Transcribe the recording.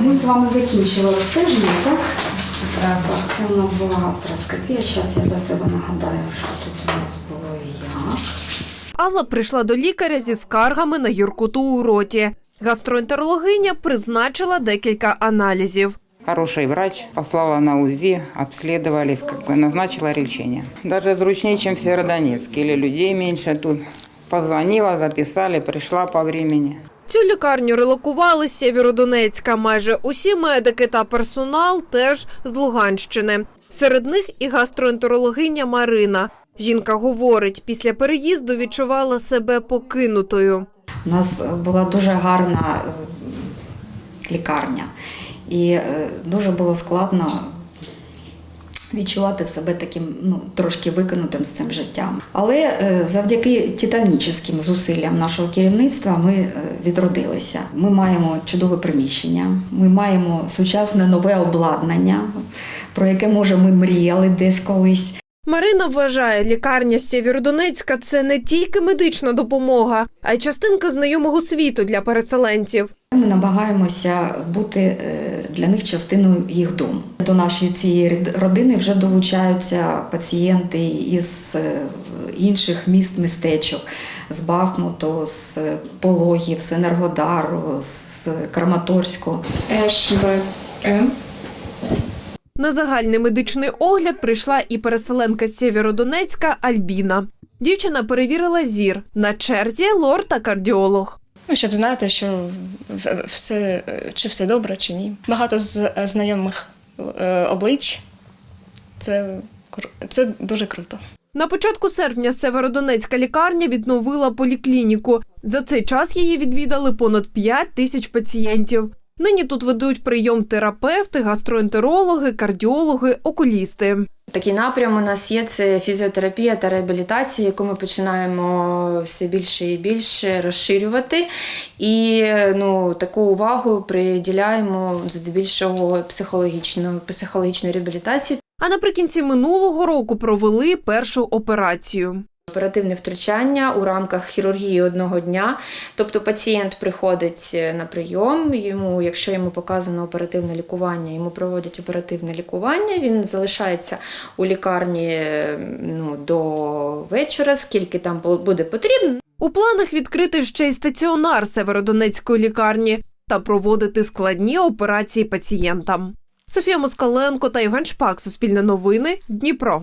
Ми з вами закінчили обстеження, так? Так, це у нас була гастроскопія. Зараз я для себе нагадаю, що тут у нас було і як. Алла прийшла до лікаря зі скаргами на гіркоту у роті. Гастроентерологиня призначила декілька аналізів. Хороший врач послала на УЗИ, обследовались, как бы назначила лечение. Даже зручнее, чем в Северодонецке. Или людей меньше тут. Позвонила, записали, пришла по времени. Цю лікарню релокували з Сєвєродонецька. Майже усі медики та персонал теж з Луганщини. Серед них і гастроентерологиня Марина. Жінка говорить, після переїзду відчувала себе покинутою. У нас була дуже гарна е, лікарня, і е, дуже було складно відчувати себе таким ну, трошки викинутим з цим життям. Але е, завдяки титанічним зусиллям нашого керівництва ми е, відродилися. Ми маємо чудове приміщення, ми маємо сучасне нове обладнання, про яке може ми мріяли десь колись. Марина вважає, лікарня Сєвєродонецька – це не тільки медична допомога, а й частинка знайомого світу для переселенців. Ми намагаємося бути е, для них частиною їх дому. До нашої цієї родини вже долучаються пацієнти із е, інших міст, містечок, з Бахмуту, з е, Пологів, з Енергодару, з Краматорську. ШВМ. На загальний медичний огляд прийшла і переселенка з Сєвєродонецька Альбіна. Дівчина перевірила зір. На черзі лор та кардіолог. Ну, щоб знати, що все, чи все добре, чи ні. Багато з знайомих е, облич. Це, це дуже круто. На початку серпня Северодонецька лікарня відновила поліклініку. За цей час її відвідали понад 5 тисяч пацієнтів. Нині тут ведуть прийом терапевти, гастроентерологи, кардіологи, окулісти. Такий напрям у нас є це фізіотерапія та реабілітація, яку ми починаємо все більше і більше розширювати. І ну, таку увагу приділяємо здебільшого психологічно, психологічної реабілітації. А наприкінці минулого року провели першу операцію. Оперативне втручання у рамках хірургії одного дня. Тобто пацієнт приходить на прийом, йому, якщо йому показано оперативне лікування, йому проводять оперативне лікування. Він залишається у лікарні ну, до вечора, скільки там буде потрібно. У планах відкрити ще й стаціонар Северодонецької лікарні та проводити складні операції пацієнтам. Софія Москаленко та Євген Шпак. Суспільне новини. Дніпро.